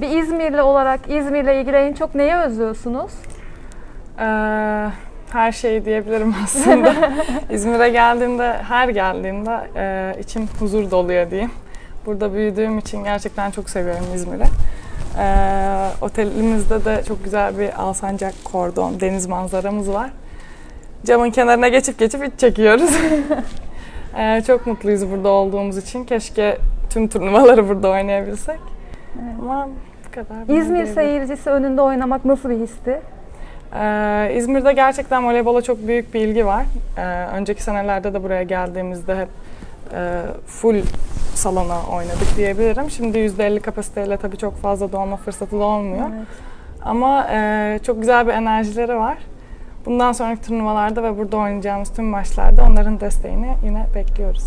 Bir İzmirli olarak İzmir'le ilgili en çok neyi özlüyorsunuz? Ee, her şeyi diyebilirim aslında. İzmir'e geldiğimde, her geldiğimde e, içim huzur doluyor diyeyim. Burada büyüdüğüm için gerçekten çok seviyorum İzmir'i. Ee, otelimizde de çok güzel bir Alsancak kordon, deniz manzaramız var. Camın kenarına geçip geçip iç çekiyoruz. Ee, çok mutluyuz burada olduğumuz için. Keşke tüm turnuvaları burada oynayabilsek. Ama bu kadar. İzmir seyircisi önünde oynamak nasıl bir histi? Ee, İzmir'de gerçekten voleybola çok büyük bir ilgi var. Ee, önceki senelerde de buraya geldiğimizde hep e, full salona oynadık diyebilirim. Şimdi %50 kapasiteyle tabii çok fazla dolma fırsatı da olmuyor. Evet. Ama e, çok güzel bir enerjileri var. Bundan sonraki turnuvalarda ve burada oynayacağımız tüm maçlarda onların desteğini yine bekliyoruz.